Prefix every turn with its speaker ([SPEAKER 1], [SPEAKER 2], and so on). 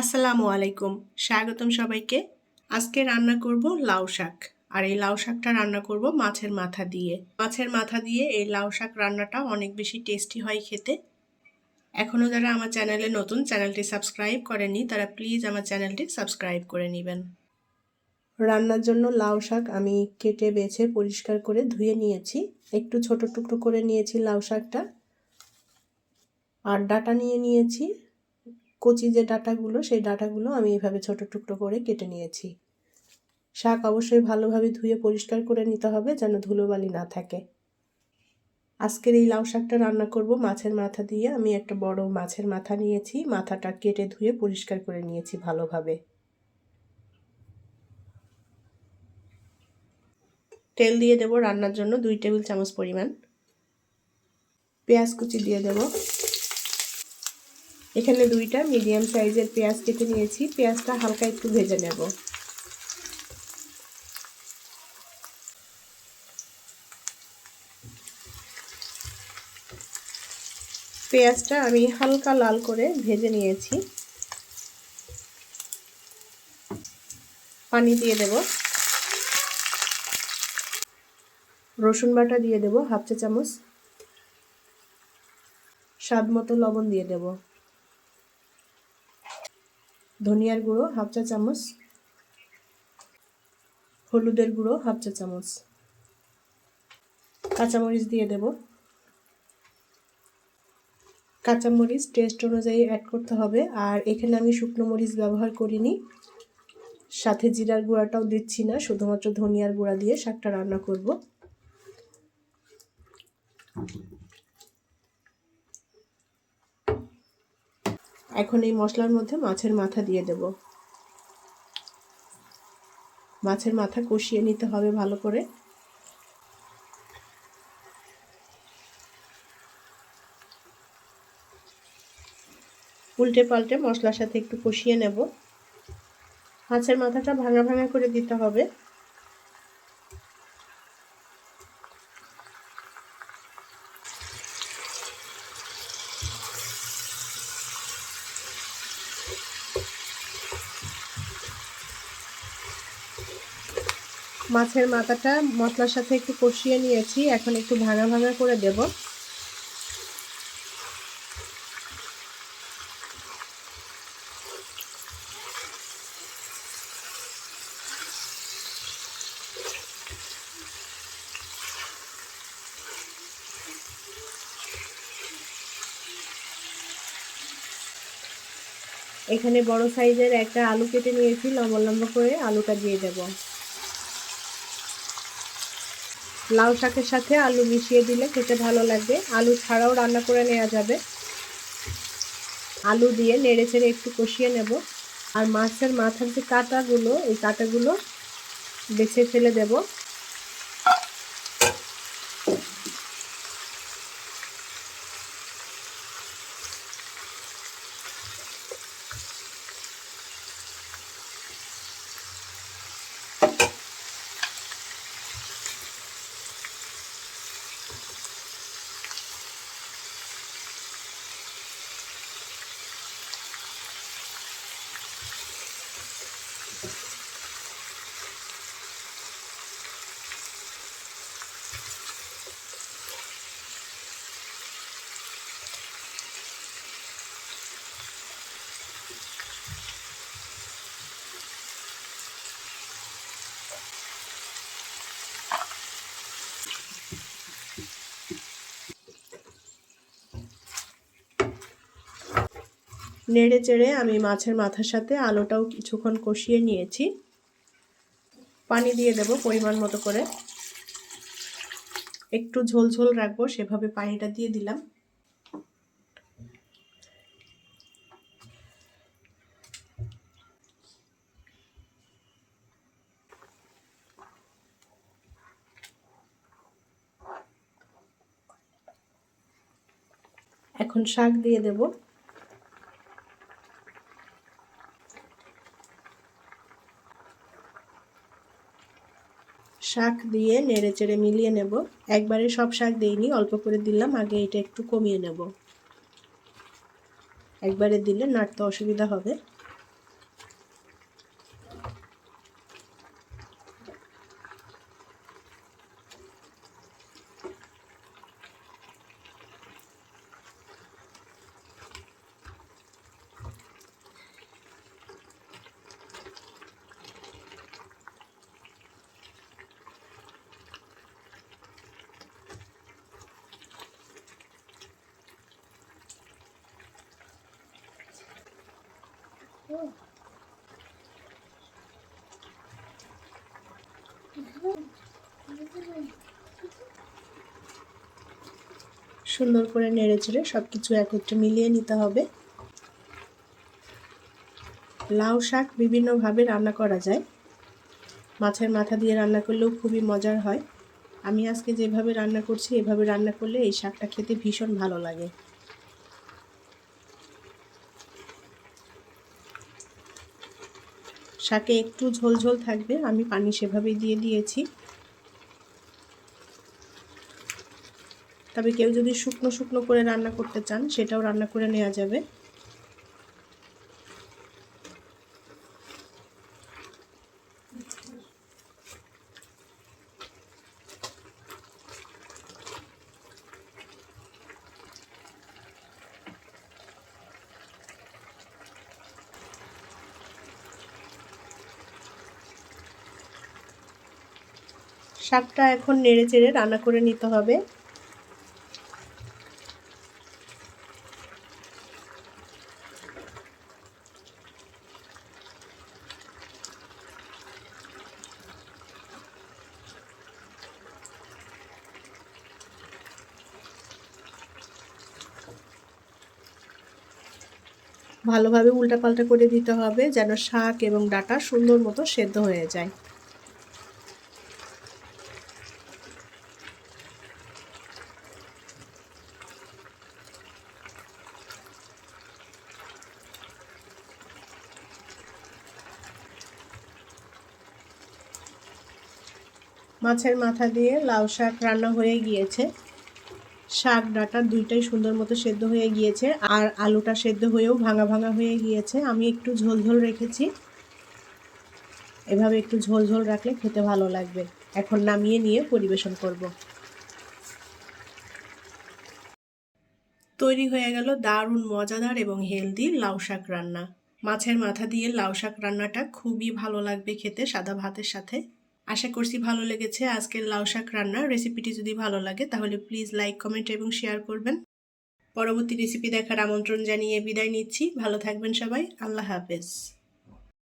[SPEAKER 1] আসসালামু আলাইকুম। স্বাগতম সবাইকে। আজকে রান্না করব লাউ শাক। আর এই লাউ শাকটা রান্না করব মাছের মাথা দিয়ে। মাছের মাথা দিয়ে এই লাউ শাক রান্নাটা অনেক বেশি টেস্টি হয় খেতে। এখনও যারা আমার চ্যানেলে নতুন, চ্যানেলটি সাবস্ক্রাইব করেনি তারা প্লিজ আমার চ্যানেলটি সাবস্ক্রাইব করে নেবেন। রান্নার জন্য লাউ শাক আমি কেটে, বেছে, পরিষ্কার করে ধুয়ে নিয়েছি। একটু ছোট টুকরো করে নিয়েছি লাউ শাকটা। আর ডাটা নিয়ে নিয়েছি। কচি যে ডাটাগুলো, সেই ডাটাগুলো আমি এভাবে ছোট টুকরো করে কেটে নিয়েছি। শাক অবশ্যই ভালোভাবে ধুয়ে পরিষ্কার করে নিতে হবে যেন ধুলোবালি না থাকে। আজকের এই লাউ শাকটা রান্না করব মাছের মাথা দিয়ে। আমি একটা বড় মাছের মাথা নিয়েছি, মাথাটা কেটে ধুয়ে পরিষ্কার করে নিয়েছি ভালোভাবে। তেল দিয়ে দেব রান্নার জন্য দুই টেবিল চামচ পরিমাণ। পেঁয়াজ কুচি দিয়ে দেবো। এখানে দুইটা মিডিয়াম সাইজের পেঁয়াজ কেটে নিয়েছি। পেঁয়াজটা হালকা একটু ভেজে নেব। পেঁয়াজটা আমি হালকা লাল করে ভেজে নিয়েছি। পানি দিয়ে দেব। রসুন বাটা দিয়ে দেব হাফ চা চামচ। স্বাদ মতো লবণ দিয়ে দেবো। ধনিয়ার গুঁড়ো, হাফ চা চামচ। হলুদের গুঁড়ো, হাফ চা চামচ। কাঁচামরিচ দিয়ে দেব। কাঁচামরিচ টেস্ট অনুযায়ী অ্যাড করতে হবে। আর এখানে আমি শুকনো মরিচ ব্যবহার করিনি। সাথে জিরার গুঁড়াটাও দিচ্ছি না, শুধুমাত্র ধনিয়ার গুঁড়া দিয়ে শাকটা রান্না করব। এখন এই মশলার মধ্যে মাছের মাথা দিয়ে দেব। মাছের মাথা কষিয়ে নিতে হবে ভালো করে। উল্টে পাল্টে মশলার সাথে একটু কষিয়ে নেব। মাছের মাথাটা ভাঙা ভাঙা করে দিতে হবে। মাছের মাথাটা মশলার সাথে একটু কষিয়ে নিয়েছি। এখন একটু ভাঙা ভাঙা করে দেব। এখানে বড় সাইজের একটা আলু কেটে নিয়েছি লম্বা লম্বা করে আলুটা দিয়ে দেবো। লাউ শাকের সাথে আলু মিশিয়ে দিলে খেতে ভালো লাগবে। আলু ছাড়াও রান্না করে নেওয়া যাবে। আলু দিয়ে নেড়ে চেড়ে একটু কষিয়ে নেব। আর মাছের মাথার যে কাঁটাগুলো, এই কাঁটাগুলো বেছে ফেলে দেব। নেড়ে চেড়ে আমি মাছের মাথার সাথে আলুটাও কিছুক্ষণ কষিয়ে নিয়েছি। পানি দিয়ে দেব পরিমাণ মতো করে। একটু ঝোল ঝোল রাখব, সেভাবে পানিটা দিয়ে দিলাম। এখন শাক দিয়ে দেবো। শাক দিয়ে নেড়ে চেড়ে মিলিয়ে নেব। একবারে সব শাক দিইনি, অল্প করে দিলাম, আগে এটা একটু কমিয়ে নেব। একবারে দিলে নাড়তে অসুবিধা হবে। সুন্দর করে নেড়ে চেড়ে সব কিছু একত্রে মিলিয়ে নিতে হবে। লাউ শাক বিভিন্নভাবে রান্না করা যায়। মাছের মাথা দিয়ে রান্না করলেও খুবই মজার হয়। আমি আজকে যেভাবে রান্না করছি, এভাবে রান্না করলে এই শাকটা খেতে ভীষণ ভালো লাগে। শাকে একটু ঝোল ঝোল থাকবে, আমি পানি সেভাবেই দিয়ে দিয়েছি। তবে কেউ যদি শুকনো শুকনো করে রান্না করতে চান, সেটাও রান্না করে নেওয়া যাবে। শাকটা এখন নেড়ে চেড়ে রান্না করে নিতে হবে। ভালোভাবে উল্টাপাল্টা করে দিতে হবে যেন শাক এবং ডাটা সুন্দর মতো সেদ্ধ হয়ে যায়। মাছের মাথা দিয়ে লাউ শাক রান্না হয়ে গিয়েছে। শাক ডাটা দুইটাই সুন্দর মতো সেদ্ধ হয়ে গিয়েছে আর আলুটা সেদ্ধ হয়েও ভাঙা ভাঙা হয়ে গিয়েছে। আমি একটু ঝোল ঝোল রেখেছি। এভাবে একটু ঝোল ঝোল রাখলে খেতে ভালো লাগবে। এখন নামিয়ে নিয়ে পরিবেশন করব। তৈরি হয়ে গেল দারুণ, মজাদার এবং হেলদি লাউ শাক রান্না। মাছের মাথা দিয়ে লাউ শাক রান্নাটা খুবই ভালো লাগবে খেতে সাদা ভাতের সাথে। আশা করছি ভালো লেগেছে আজকের লাউ শাক রান্না। রেসিপিটি যদি ভালো লাগে, তাহলে প্লিজ লাইক কমেন্ট এবং শেয়ার করবেন। পরবর্তী রেসিপি দেখার আমন্ত্রণ জানিয়ে বিদায় নিচ্ছি। ভালো থাকবেন সবাই। আল্লাহ হাফেজ।